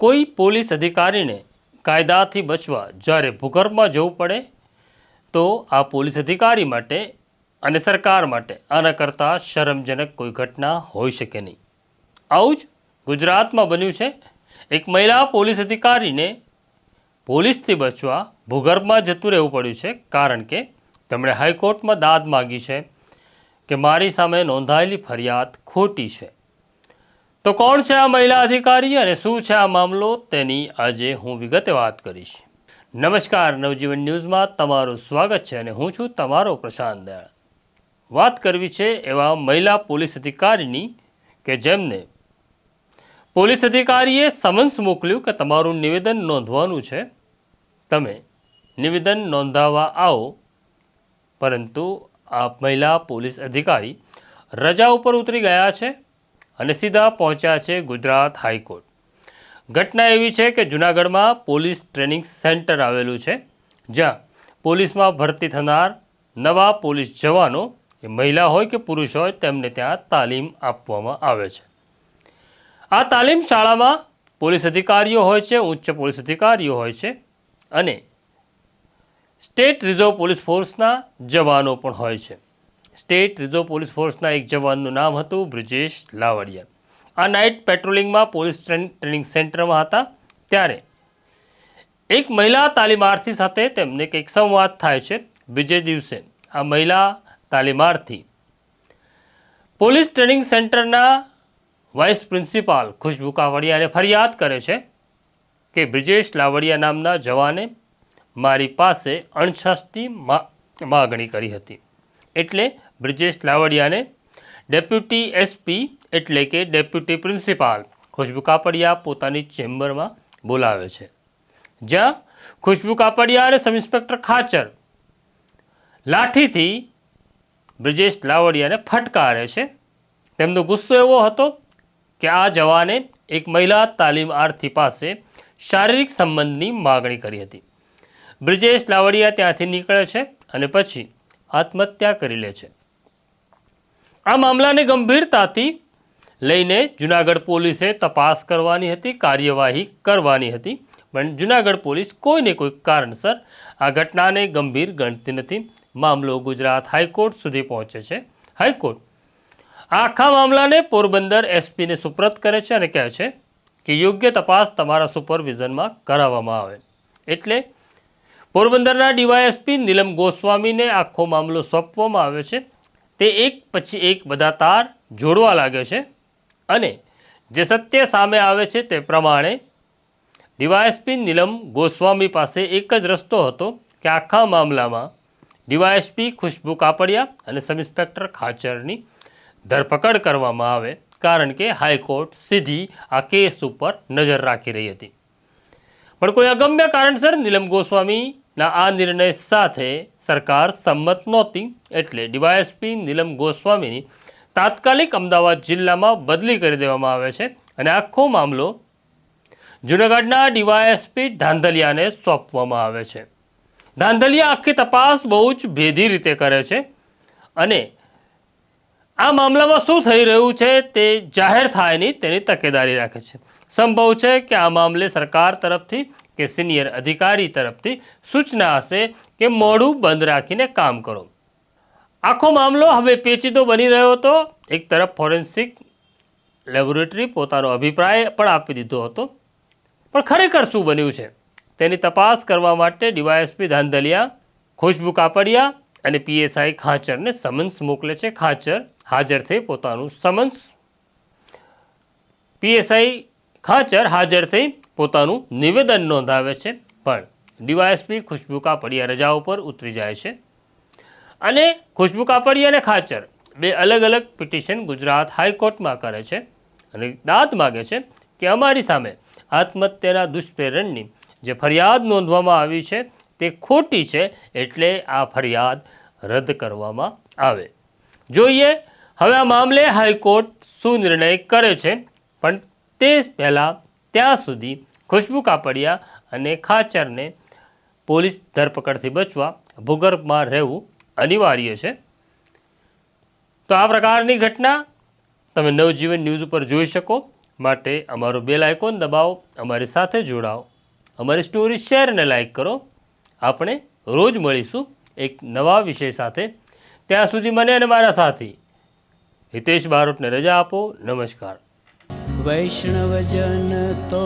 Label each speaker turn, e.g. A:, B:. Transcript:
A: કોઈ પોલીસ અધિકારીને કાયદાથી બચવા જ્યારે ભૂગર્ભમાં જવું પડે, તો આ પોલીસ અધિકારી માટે અને સરકાર માટે આના કરતાં શરમજનક કોઈ ઘટના હોઈ શકે નહીં. આવું જ ગુજરાતમાં બન્યું છે. એક મહિલા પોલીસ અધિકારીને પોલીસથી બચવા ભૂગર્ભમાં જતું રહેવું પડ્યું છે, કારણ કે તેમણે હાઈકોર્ટમાં દાદ માગી છે કે મારી સામે નોંધાયેલી ફરિયાદ ખોટી છે. તો કોણ છે આ મહિલા અધિકારી અને શું છે આ મામલો? તેની આજે હું વિગતે વાત કરીશ. નમસ્કાર, નવજીવન ન્યૂઝમાં તમારું સ્વાગત છે અને હું છું તમારો પ્રશાંત દયાળ. વાત કરવી છે એવા મહિલા પોલીસ અધિકારીની કે જેમને પોલીસ અધિકારીએ સમન્સ મોકલ્યું કે તમારું નિવેદન નોંધવાનું છે. તમે નિવેદન નોંધાવવા આવો. પરંતુ આ મહિલા પોલીસ અધિકારી રજા ઉપર ઉતરી ગયા છે. અને સીધા પહોંચ્યા છે ગુજરાત હાઈકોર્ટ. ઘટના એવી છે કે જૂનાગઢમાં પોલીસ ટ્રેનિંગ સેન્ટર આવેલું છે, જ્યાં પોલીસમાં ભરતી થનાર નવા પોલીસ જવાનો, એ મહિલા હોય કે પુરુષ હોય, તેમને ત્યાં તાલીમ આપવામાં આવે છે. આ તાલીમ શાળામાં પોલીસ અધિકારીઓ હોય છે, ઉચ્ચ પોલીસ અધિકારીઓ હોય છે અને સ્ટેટ રિઝર્વ પોલીસ ફોર્સના જવાનો પણ હોય છે. સ્ટેટ રિઝર્વ પોલીસ ફોર્સના એક જવાનનું નામ હતું બ્રિજેશ લાવડિયા. આ નાઇટ પેટ્રોલિંગમાં પોલીસ ટ્રેનિંગ સેન્ટરમાં હતા. ત્યારે એક મહિલા તાલીમાર્થી સાથે તેમને કંઈક સંવાદ થાય છે બીજે દિવસે. આ મહિલા તાલીમાર્થી પોલીસ ટ્રેનિંગ સેન્ટરના વાઇસ પ્રિન્સિપાલ ખુશ્બુ કાવડિયાને ફરિયાદ કરે છે કે બ્રિજેશ લાવડિયા નામના જવાને મારી પાસે અણછાસથી મા, માગણી કરી હતી. એટલે બ્રિજેશ લાવડિયાને ડેપ્યુટી એસપી એટલે કે ડેપ્યુટી પ્રિન્સિપાલ ખુશ્બુ કાપડિયા પોતાની ચેમ્બરમાં બોલાવે છે. જ્યાં ખુશ્બુ કાપડિયા અને સબ ઇન્સ્પેક્ટર ખાચર લાઠીથી બ્રિજેશ લાવડિયાને ફટકારે છે. તેમનો ગુસ્સો એવો હતો કે આ જવાને એક મહિલા તાલીમાર્થી પાસે શારીરિક સંબંધની માગણી કરી હતી. બ્રિજેશ લાવડિયા ત્યાંથી નીકળે છે અને પછી આત્મહત્યા કરી લે છે. આ મામલાને ગંભીરતાથી લઈને જુનાગઢ પોલીસે તપાસ કરવાની હતી, કાર્યવાહી કરવાની હતી, પણ જુનાગઢ પોલીસ કોઈને કોઈ કારણસર આ ઘટનાને ગંભીર ગણતી નથી. મામલો ગુજરાત હાઈકોર્ટ સુધી પહોંચે છે. હાઈકોર્ટ આખા મામલાને પોરબંદર એસપીને સુપ્રત કરે છે અને કહે છે કે યોગ્ય તપાસ તમારા સુપરવિઝનમાં કરાવવામાં આવે. એટલે પોરબંદરના ડીવાયએસપી નીલમ ગોસ્વામીને આખો મામલો સોંપવામાં આવે છે. તે એક પછી એક બધા તાર જોડવા લાગે છે અને જે સત્ય સામે આવે છે તે પ્રમાણે ડીવાયએસપી નીલમ ગોસ્વામી પાસે એક જ રસ્તો હતો કે આખા મામલામાં ડીવાયએસપી ખુશ્બુ કાપડિયા અને સબ ઇન્સ્પેક્ટર ખાચરની ધરપકડ કરવામાં આવે કારણ કે હાઈકોર્ટ સીધી આ કેસ ઉપર નજર રાખી રહી હતી. પણ કોઈ અગમ્ય કારણસર નીલમ ગોસ્વામીના આ નિર્ણય સાથે સરકાર સંમત નહોતી. એટલે ડીવાયએસપી નીલમ ગોસ્વામીની તાત્કાલિક અમદાવાદ જિલ્લામાં બદલી કરી દેવામાં આવે છે અને આખો મામલો જૂનાગઢના ડીવાયએસપી ધાંધલિયાને સોંપવામાં આવે છે. ધાંધલિયા આખી તપાસ બહુ જ ભેદી રીતે કરે છે અને આ મામલામાં શું થઈ રહ્યું છે તે જાહેર થાય નહીં તેની તકેદારી રાખે છે. સંભવ છે કે આ મામલે સરકાર તરફથી કે સિનિયર અધિકારી તરફથી સૂચના હશે કે મોઢું બંધ રાખીને કામ કરો. આખો મામલો હવે પેચીદો બની રહ્યો હતો. એક તરફ ફોરેન્સિક લેબોરેટરી પોતાનો અભિપ્રાય પણ આપી દીધો હતો. પણ ખરેખર શું બન્યું છે? તેની તપાસ કરવા માટે ડીવાયએસપી ધાંધલિયા ખુશ્બુ કાપડિયા અને પીએસઆઈ ખાચરને સમન્સ મોકલે છે. ખાચર હાજર થઈ પોતાનું સમન્સ. પીએસઆઈ ખાચર હાજર થઈ પોતાનું નિવેદન નોંધાવે છે, પણ ડીવાયએસપી ખુશ્બુ કાપડિયા રજા ઉપર ઉતરી જાય છે. અને ખુશ્બુ કાપડિયા અને ખાચર બે અલગ અલગ પિટિશન ગુજરાત હાઈકોર્ટમાં કરે છે અને દાદ માગે છે કે અમારી સામે આત્મહત્યાના દુષ્પ્રેરણની જે ફરિયાદ નોંધવામાં આવી છે તે ખોટી છે એટલે આ ફરિયાદ રદ કરવામાં આવે. જોઈએ, હવે આ મામલે હાઈકોર્ટ શું નિર્ણય કરે છે, પણ તે પહેલાં ત્યાં સુધી ખુશ્બુ કાપડિયા અને ખાચરને પોલીસ ધરપકડથી બચવા ભૂગર્ભમાં રહેવું અનિવાર્ય છે. તો આ પ્રકારની ઘટના તમે નવજીવન ન્યૂઝ ઉપર જોઈ શકો. માટે અમારું બેલ આઇકોન દબાવો, અમારી સાથે જોડાઓ. અમારી સ્ટોરી શેર અને લાઈક કરો. આપણે રોજ મળીશું એક નવા વિષય સાથે. ત્યાં સુધી મને અને મારા સાથી હિતેશ બારોટને રજા આપો. નમસ્કાર.
B: वैष्णवजन तो